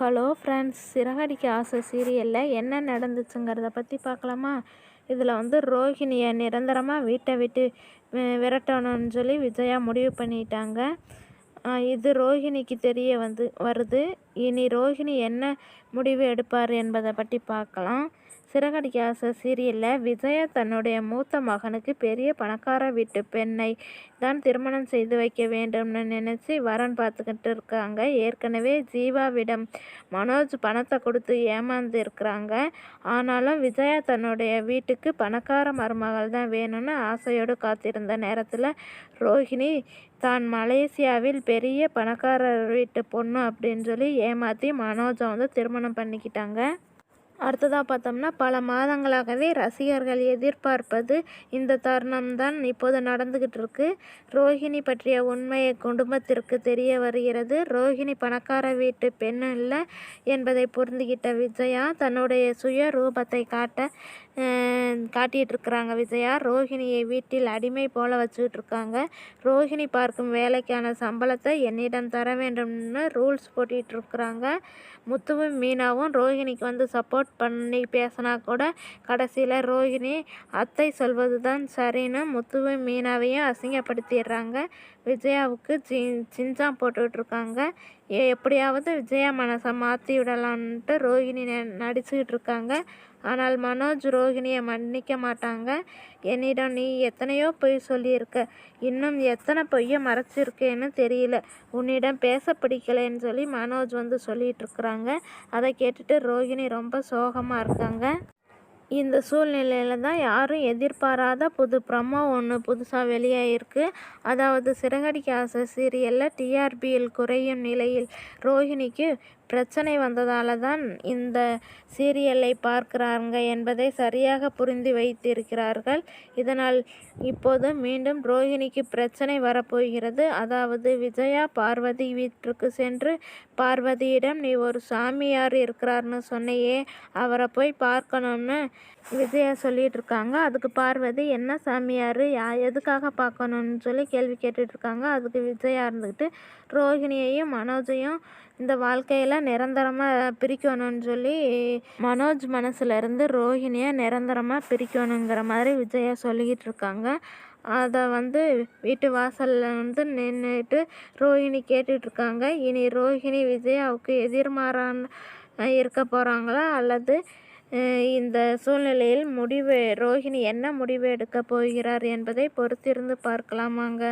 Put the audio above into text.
Hello friends Siragadikka ஆசை சீரியலில் என்ன நடந்துச்சுங்கிறத பற்றி பார்க்கலாமா இதில் வந்து ரோஹிணியை நிரந்தரமாக வீட்டை விட்டு விரட்டணும்னு சொல்லி விஜயா முடிவு பண்ணிட்டாங்க. இது ரோஹிணிக்கு தெரிய வந்து வருது. இனி ரோஹிணி என்ன முடிவு எடுப்பார் என்பதை பற்றி பார்க்கலாம். சிறகடிக்காச சீரியலில் விஜயா தன்னுடைய மூத்த மகனுக்கு பெரிய பணக்கார வீட்டு பெண்ணை தான் திருமணம் செய்து வைக்க வேண்டும்னு நினச்சி வரன் பார்த்துக்கிட்டு இருக்காங்க. ஏற்கனவே ஜீவாவிடம் மனோஜ் பணத்தை கொடுத்து ஏமாந்து இருக்கிறாங்க ஆனாலும் விஜயா தன்னுடைய வீட்டுக்கு பணக்கார மருமகள் தான் வேணும்னு ஆசையோடு காத்திருந்த நேரத்தில் ரோஹிணி தான் மலேசியாவில் பெரிய பணக்காரர் வீட்டு பொண்ணு அப்படின்னு சொல்லி ஏமாற்றி மனோஜை வந்து திருமணம் பண்ணிக்கிட்டாங்க. அடுத்ததாக பார்த்தோம்னா பல மாதங்களாகவே ரசிகர்கள் எதிர்பார்ப்பது இந்த தருணம் தான் இப்போது நடந்துக்கிட்டு இருக்கு ரோஹிணி பற்றிய உண்மையை குடும்பத்திற்கு தெரிய வருகிறது. ரோஹிணி பணக்கார வீட்டு பெண் இல்லை என்பதை புரிந்துகிட்ட விஜயா தன்னுடைய சுய ரூபத்தை காட்ட காட்டிகிட்டு இருக்கிறாங்க விஜயா. ரோஹிணியை வீட்டில் அடிமை போல வச்சுக்கிட்டு இருக்காங்க ரோஹிணி பார்க்கும் வேலைக்கான சம்பளத்தை என்னிடம் தர வேண்டும்னு ரூல்ஸ் போட்டிகிட்டு இருக்கிறாங்க முத்துவும் மீனாவும் ரோஹிணிக்கு வந்து சப்போர்ட் பண்ணி பேசினா கூட கடைசியில் ரோஹிணி அத்தை சொல்வது தான் சரின்னு முத்துவை மீனாவையும் அசிங்கப்படுத்திடுறாங்க. விஜயாவுக்கு ஜி சிஞ்சாம் போட்டுக்கிட்டு இருக்காங்க எப்படியாவது விஜயா மனசை மாற்றி விடலான்ட்டு ரோஹிணி ந- நடிச்சுக்கிட்டு இருக்காங்க ஆனால் மனோஜ் ரோஹிணியை மன்னிக்க மாட்டாங்க. என்னிடம் நீ எத்தனையோ பொய் சொல்லியிருக்க. இன்னும் எத்தனை பொய்யை மறைச்சிருக்கேன்னு தெரியல. உன்னிடம் பேச பிடிக்கலைன்னு சொல்லி மனோஜ் வந்து சொல்லிகிட்ருக்குறாங்க இருக்கிறாங்க. அதை கேட்டுட்டு ரோஹிணி ரொம்ப சோகமாக இருக்காங்க. இந்த சூழ்நிலையில தான் யாரும் எதிர்பாராத புது ப்ரமோ ஒன்று புதுசாக வெளியாகிருக்கு அதாவது சிறகடிக்க ஆசை சீரியலில் டிஆர்பியில் குறையும் நிலையில் ரோஹிணிக்கு பிரச்சனை வந்ததால தான் இந்த சீரியலை பார்க்கிறாங்க என்பதை சரியாக புரிந்து வைத்திருக்கிறார்கள். இதனால் இப்போது மீண்டும் ரோஹிணிக்கு பிரச்சனை வரப்போகிறது. அதாவது விஜயா பார்வதி வீட்டிற்கு சென்று பார்வதியிடம் நீ ஒரு சாமியார் இருக்கிறார்னு சொன்னையே அவரை போய் பார்க்கணும்னு விஜயா சொல்லிட்டு இருக்காங்க அதுக்கு பார்வதி என்ன சாமியார்? யா எதுக்காக பார்க்கணும்னு சொல்லி கேள்வி கேட்டுட்டு இருக்காங்க அதுக்கு விஜயா இருந்துக்கிட்டு ரோஹிணியையும் மனோஜையும் இந்த வாழ்க்கையில் நிரந்தரமாக பிரிக்கணும்னு சொல்லி மனோஜ் மனசுல இருந்து ரோஹிணியை நிரந்தரமாக பிரிக்கணுங்கிற மாதிரி விஜயா சொல்லிக்கிட்டு இருக்காங்க அதை வந்து வீட்டு வாசலில் வந்து நின்றுட்டு ரோஹிணி கேட்டுட்டு இருக்காங்க இனி ரோஹிணி விஜயாவுக்கு எதிர்மாறான் இருக்க போகிறாங்களா அல்லது இந்த சூழ்நிலையில் முடிவு ரோஹிணி என்ன முடிவு எடுக்க போகிறார் என்பதை பொறுத்திருந்து பார்க்கலாமாங்க.